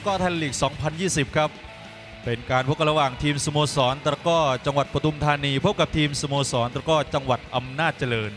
ะก้อไทยลีก 2020 ครับ เป็นการพบกันระหว่างทีมสโมสรตะก้อจังหวัดปทุมธานีพบกับทีมสโมสรตะก้อจังหวัดอำนาจเจริญ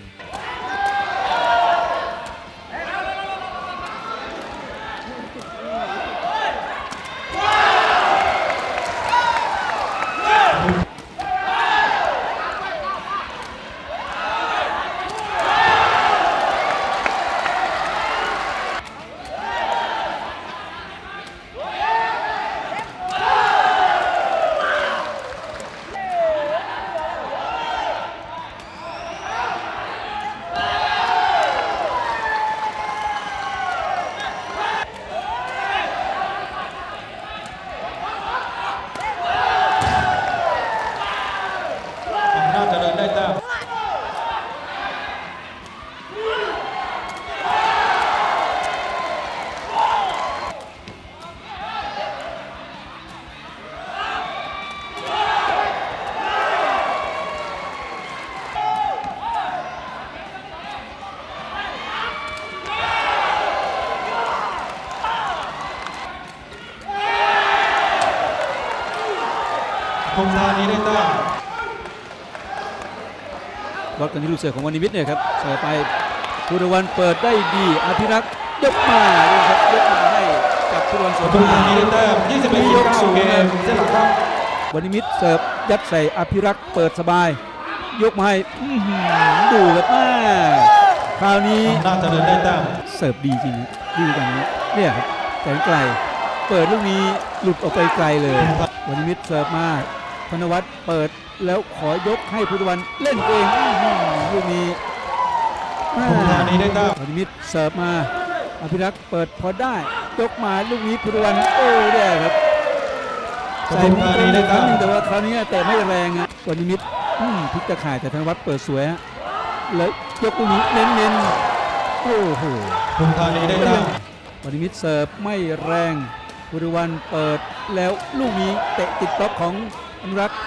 ได้แต้มรถกันที่ลูกเสือของวันนิมิตเนี่ยครับเสือไปพุทธวันเปิดได้ดีอภิรักษ์ยกมาดูครับยกมาให้กับพุทธวันสปวนทุมธามานีได้แต้ม21ยกสูง19เกมเส้นหลักครับวันนิมิตเสิร์ฟยัดใส่อภิรักษ์เปิดสบาย ยกมาให้อื้อหือดูครับแม่คราวนี้อำนาจเจริญได้แต้มเสิร์ฟดีจริงดีกันนี้เนี่ยครับแสงไกล เปิดลูกนี้หลุดออกไปไกลเลยวันนิมิตเสิร์ฟมา ธนวัฒน์เปิดแล้วขอยกให้พุทธวันเล่นเองอื้อหือลูกนี้ปทุมธานีได้แต้มวันนิมิตเสิร์ฟมา อภิรักษ์เปิดพอได้ยกมาลูกนี้พุทธวันโอ้เนี่ยครับปทุมธานีได้ครั้แต้งหมนึงแต่ว่าคราวนี้แต่ไม่แรงอะวันนิมิตอืมพลิกตะข่ายแต่ธนวัฒน์เปิดสวยฮะแล้วยกลูกนี้เน้นๆโอ้โหปทุมธานีได้แต้มวันนิมิตเสิร์ฟไม่แรงพุทธวันเปิดแล้วลูกนี้เตะติดบล็อกของ อนุรักษ์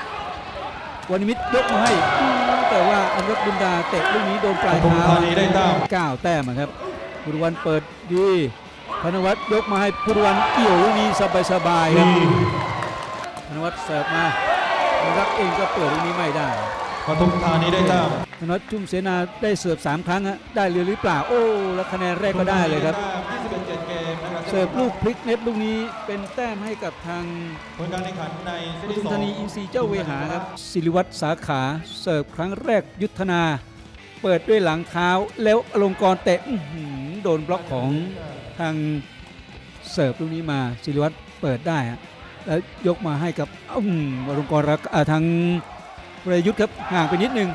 วันนิมิตยกมาให้อืมแต่ว่าอนุรักษ์บุญดาเตะลูกนี้โดนปปลายทุมเท้าธานีได้แต้มเก้าแต้มอะครับพุทธวันเปิดดีธนวัฒน์ยกมาให้พุทธวันเกี่ยวลูกนี้สบายๆครับดีธนวัฒน์เสิร์ฟมาอนุรักษ์เองก็เปิดลูกนี้ไม่ได้ปทุมธานีได้แต้มธนวัฒน์จุ่มเสนาได้เสิร์ฟสามครั้งฮะได้เลยหรือเปล่าโอ้แล้วคะแนนแรกก็ได้เลยครับ เสิร์ฟลูกพลิกเน็ตลูกนี้เป็นแต้มให้กับทางผลการแข่งขันในเซตปที่ทุมสองธานีอินซีเจ้าเวหาครับศิริวัตรสาขาเสิร์ฟครั้งแรกยุทธนา เปิดด้วยหลังเท้าแล้วอลงกรเตะโดนบล็อกของทางเสิร์ฟลูกนี้มาศิริวัตรเปิดได้ฮะแล้วยกมาให้กับอลงกรรักทางประยุทธ์ครับห่างไปนิดนึง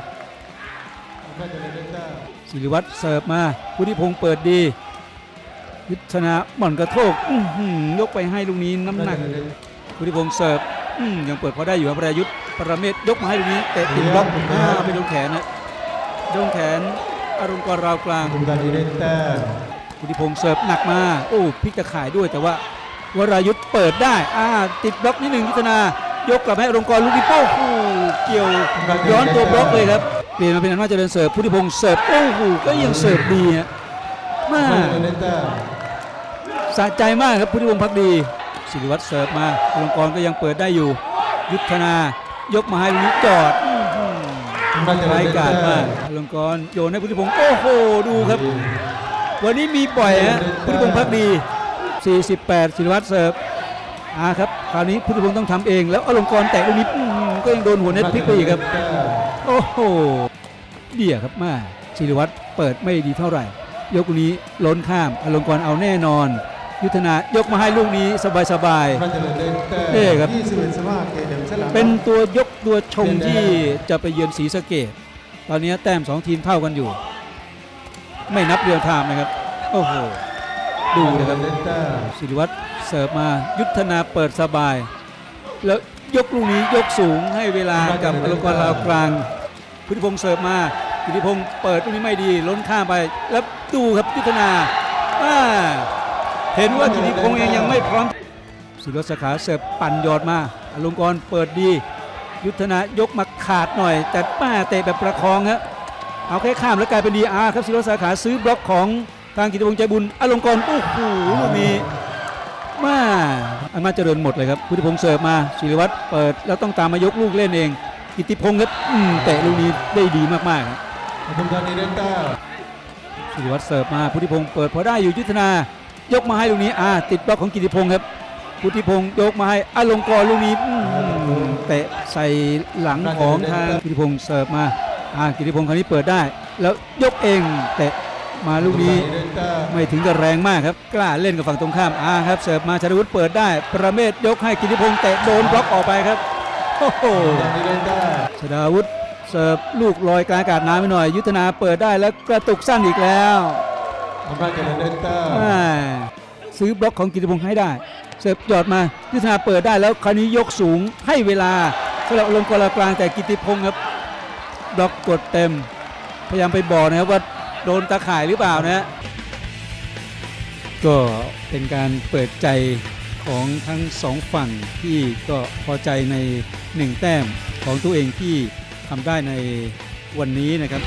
ศิริวัตรเสิร์ฟมาพุทธิพงศ์เปิดดี ยุทธนาหม่อนกระโทกยกไปให้ลูกนี้น้ำหนักพุทธิพงศ์เสิร์ฟยังเปิดพอได้อยู่ครับประยุทธ์ประเมศยกมาให้ลูกนี้เตะติดบล็อกไปโดนแขนนะโดนแขนอารมณ์กรราวกลางพุทธิพงศ์เสิร์ฟหนักมาโอ้พลิกตะข่ายด้วยแต่ว่าวรายุทธ์เปิดได้อ่าติดบล็อกนิดหนึ่งยุทธนายกกลับให้อารมณ์กรลูกนี้โป้โหเกี่ยวย้อนตัวบล็อกเลยครับเปลี่ยนมาเป็นอันว่าเจริญเสิร์ฟพุทธิพงศ์เสิร์ฟโอ้โหก็ยังเสิร์ฟดีฮะมาอ สะใจมากครับพุทธิพงศ์พักดีศิริวัตรเสิร์ฟมาอลงกรณ์ก็ยังเปิดได้อยู่ ยุทธนายกมาให้ลูกนี้จอดอื้อหืออำนาจเจริญร้ายได้กาจแต้มากมอลงกรณ์โยนให้พุทธิพงศ์โอ้โหดูครับ วันนี้มีปล่อยฮะพุทธิพงศ์พักดี 48ศิริวัตรเสิร์ฟอาครับคราวนี้พุทธิพงศ์ต้องทำเองแล้วอลงกรณ์แตะลูกนี้อื้อหือก็ยังโดนหัวเน็ตพลิกไปอีกครับ โอ้โหเดี่ยครับมาศิริวัตรเปิดไม่ดีเท่าไหร่ ยกลูกนี้ล้นข้ามอลงกรณ์เอาแน่นอน ยุทธนายกมาให้ลูกนี้สบายอำนาจเจริญได้แต้มนี่ครับ21 15เกมเส้นหลักๆเป็นตัวยกตัวชงที่จะไปเยือนศรีสะเกดตอนนี้แต้ม2ทีมเท่ากันอยู่ ไม่นับเรียลไทม์นะครับ โอ้โห ดูนะครับได้แต้มศิริวัตรเสิร์ฟมายุทธนาเปิดสบาย แล้วยกลูกนี้ยกสูงให้เวลากับอลงกรณ์ลาวกลางพุทธิพงศ์เสิร์ฟมาพุทธิพงศ์เปิดลูกนี้ไม่ดี ล้นข้ามไป แล้วดูครับยุทธนาอ่า เห็นว่ากิติพงศ์เองยังไม่พร้อมศิริวัตรสาขาเสิร์ฟปั่นยอดมาอลงกรณ์เปิดดี ยุทธนายกมาขาดหน่อย แต่ป้าเตะแบบประคองฮะเอาแค่ข้ามแล้วกลายเป็นดีอาร์ครับศิริวัตรสาขาซื้อบล็อกของทางกิติพงศ์ใจบุญอลงกรณ์โอ้โหลูกนี้มาอำนาจเจริญหมดเลยครับพุทธิพงศ์เสิร์ฟมาศิริวัตรเปิดแล้วต้องตามมายกลูกเล่นเอง กิติพงศ์ครับอืมเตะลูกนี้ได้ดีมากๆครับปทุมธานีได้แต้มศิริวัตรเสิร์ฟมาพุทธิพงศ์เปิดพอได้อยู่ยุทธนา ยกมาให้ลูกนี้อ่าติดบล็อกของกิติพงศ์ครับพุทธิพงศ์ยกมาให้อลงกรณ์ลูกนี้อืมเตะใส่หลังของทางกิติพงศ์เสิร์ฟมาอ่ากิติพงศ์คราวนี้เปิดได้ แล้วยกเองเตะมาลูกนี้ปทุมธาได้แต้มไม่ถึงกับแรงมากครับ กล้าเล่นกับฝั่งตรงข้ามอ่าครับเสิร์ฟมาชาดวุฒิเปิดได้ ประเมศยกให้กิติพงศ์เตะโดนบล็อกออกไปครับโอ้โหปทุมธานีได้แต้มชาดาวุฒิเสิร์ฟลูกลอยกลางอากาศน้ำไปหน่อย ยุทธนาเปิดได้แล้วกระตุกสั้นอีกแล้ว อำนาจเจริญได้แต้มแม่ซื้อบล็อกของกิติพงศ์ให้ได้ เสิร์ฟยอดมายุทธนาเปิดได้แล้วคราวนี้ยกสูงให้เวลาสำหรับลงกลากลางแต่กิติพงศ์ครับบล็อกกดเต็ม พยายามไปบอกนะครับว่าโดนตาข่ายหรือเปล่านะฮะก็เป็นการเปิดใจของทั้งสองฝั่งที่ก็พอใจในหนึ่งแต้มของตัวเองที่ทำได้ในวันนี้นะครับ